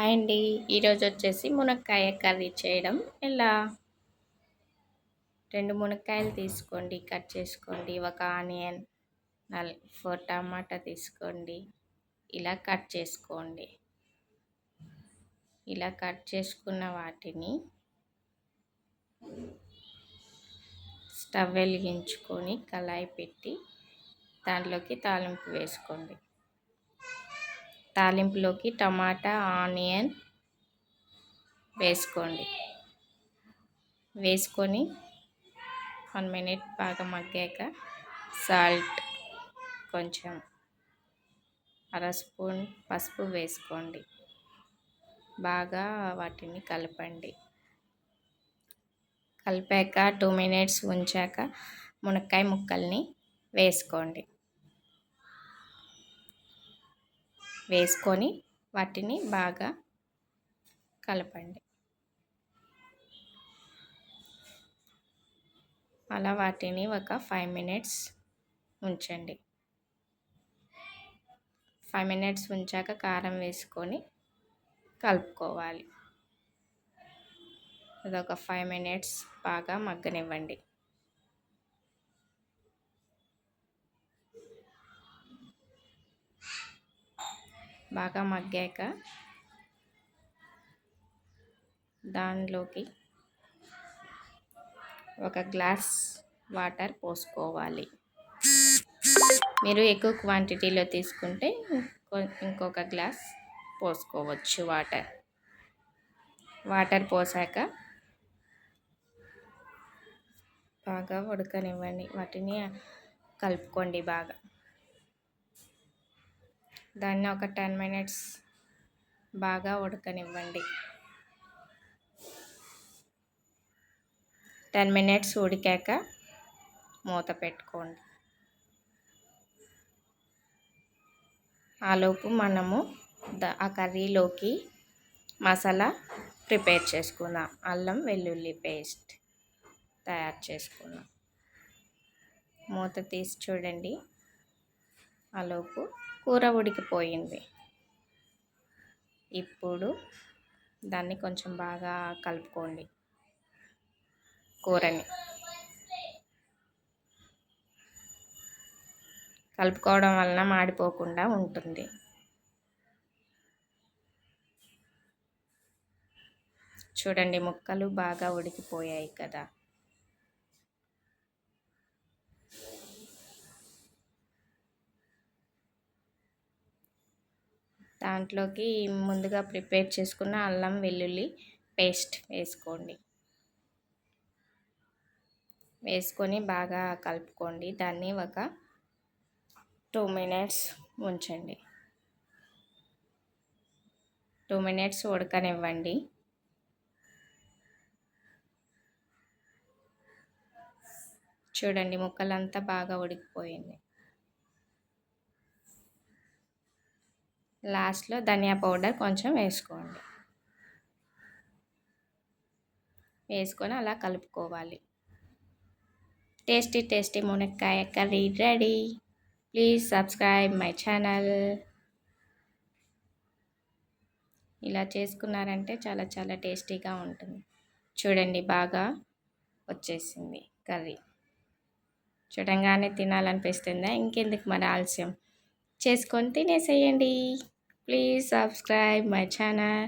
Hi అండి. ఈరోజు వచ్చేసి మునక్కాయ కర్రీ చేయడం. ఎలా? రెండు మునక్కాయలు తీసుకోండి కట్ చేసుకోండి. ఒక ఆనియన్ నల్ ఫోర్ టమాటా తీసుకోండి. ఇలా కట్ చేసుకోండి. ఇలా కట్ చేసుకున్న వాటిని స్టవ్ వెలిగించుకొని కళాయి పెట్టి దాంట్లోకి తాలింపు వేసుకోండి. తాలింపులోకి టమాటా ఆనియన్ వేసుకోండి. వేసుకొని వన్ మినిట్ బాగా మగ్గాక సాల్ట్ కొంచెం అర స్పూన్ పసుపు వేసుకోండి. బాగా వాటిని కలపండి. కలిపాక టూ మినిట్స్ ఉంచాక మునక్కాయ ముక్కల్ని వేసుకోండి. వేసుకొని వాటిని బాగా కలపండి. అలా వాటిని ఒక ఫైవ్ మినిట్స్ ఉంచండి. ఫైవ్ మినిట్స్ ఉంచాక కారం వేసుకొని కలుపుకోవాలి. అదొక ఫైవ్ మినిట్స్ బాగా మగ్గనివ్వండి. బాగా మగ్గాక దానిలోకి ఒక గ్లాస్ వాటర్ పోసుకోవాలి. మీరు ఎక్కువ క్వాంటిటీలో తీసుకుంటే ఇంకొక గ్లాస్ పోసుకోవచ్చు వాటర్. వాటర్ పోసాక బాగా ఉడకనివ్వండి. వాటిని కలుపుకోండి బాగా. దాన్ని ఒక టెన్ మినిట్స్ బాగా ఉడకనివ్వండి. టెన్ మినిట్స్ ఉడికాక మూత పెట్టుకోండి. ఆలోపు మనము ఆ కర్రీలోకి మసాలా ప్రిపేర్ చేసుకుందాం. అల్లం వెల్లుల్లి పేస్ట్ తయారు చేసుకుందాం. మూత తీసి చూడండి. ఆలోపు కూర ఉడికిపోయింది. ఇప్పుడు దాన్ని కొంచెం బాగా కలుపుకోండి. కూరని. కలుపుకోవడం వలన మాడిపోకుండా ఉంటుంది. చూడండి ముక్కలు బాగా ఉడికిపోయాయి కదా. దాంట్లోకి ముందుగా ప్రిపేర్ చేసుకున్న అల్లం వెల్లుల్లి పేస్ట్ వేసుకోండి. వేసుకొని బాగా కలుపుకోండి. దాన్ని ఒక టూ మినిట్స్ ఉంచండి. టూ మినిట్స్ ఉడకనివ్వండి. చూడండి ముక్కలంతా బాగా ఉడికిపోయింది. లాస్ట్లో ధనియా పౌడర్ కొంచెం వేసుకోండి. వేసుకొని అలా కలుపుకోవాలి. టేస్టీ టేస్టీ మునక్కాయ curry ready. Please subscribe my channel. ఇలా చేసుకున్నారంటే చాలా చాలా టేస్టీగా ఉంటుంది. చూడండి బాగా వచ్చేసింది కర్రీ. చూడంగానే తినాలనిపిస్తుందా? ఇంకెందుకు మరి ఆలస్యం? చేసుకొని తినేసేయండి. Please subscribe my channel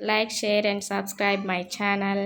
like share and subscribe my channel